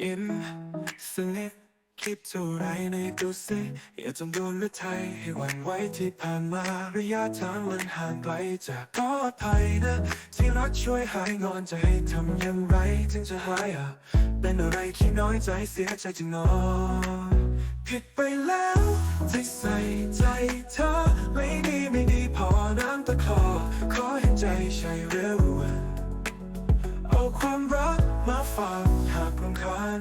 อินสนิทคิดเท่าไรในดูสิอย่าจำโดนหรือไทยให้หวั่นไหวที่ผ่านมาระยะทางมันห่างไกลจากปลอดภัยนะ ที่รักช่วยหายงอนจะให้ทำอย่างไรถึงจะหายอะ เป็นอะไรที่น้อยใจเสียใจจึงนอนผิดไปแล้วที่ใส่ใจเธอ ไม่ดีไม่ดีพอน้ำตะคลอขอเห็นใจใช่เร็ว เอาความรักมาฝากหากรำคาญ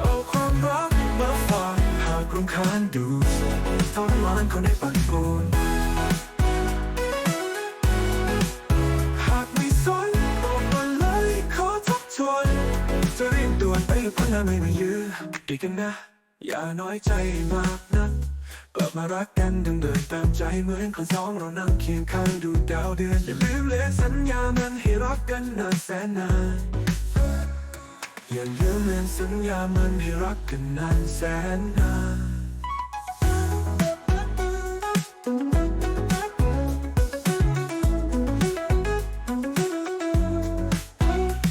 เอาความรักมาฝากหากรำคาญดูทรมานคนให้ปั่นป่วนหากไม่สนบอกมาเลยขอทบทวนจะรีบด่วนไปพ้นหน้าไม่มายื้อดีกันนะ อย่าน้อยใจมากนัก กลับมารักกันดังเดิมตามใจเหมือนคนสองเรานั่งเคียงข้างดูดาวเดือนอย่าลืมเลยสัญญามันให้รักกันนานแสนนานอย่าลืมเลสัญญามันให้รักกันนานแสนนาน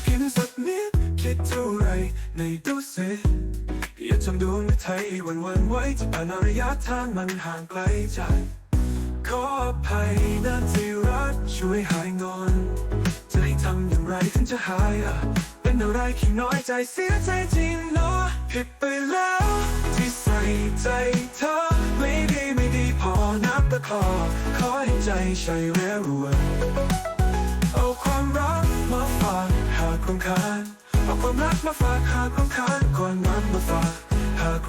เพียงสักนิดคิดเท่าไรในดูสิ จำดวงไทยวันวันไว้ที่ผ่านระยะทางมันห่างไกลจากขออภัยนะที่รักช่วยหายงอน จะให้ทำอย่างไรถึงจะหายอะ เป็นอะไรที่น้อยใจเสียใจจริงเนาะผิดไปแล้ว ที่ใส่ใจเธอไม่ดีไม่ดีพอนับตะคอขอให้ใจใช่แล้วรวยเอาความรักมาฝากหากรำคาญเอาความรักมาฝากหากรำคาญ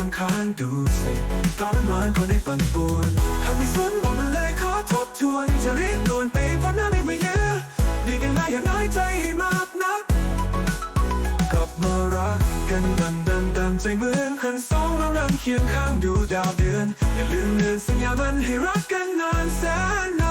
หากรำคาญดูสิตอนมันคนให้ปั่นป่วนหากไม่สนบอกมันเลยขอทบทวน จะรีบด่วนไปเพราะหน้าไม่มาเยอะดีกันนะอย่าน้อยใจให้มากนัก กลับมารักกันดันดันดันใจเหมือนคนสองเรานั่งเคียงข้างดูดาวเดือน อย่าลืมเลือนสัญญามันให้รักกันนานแสน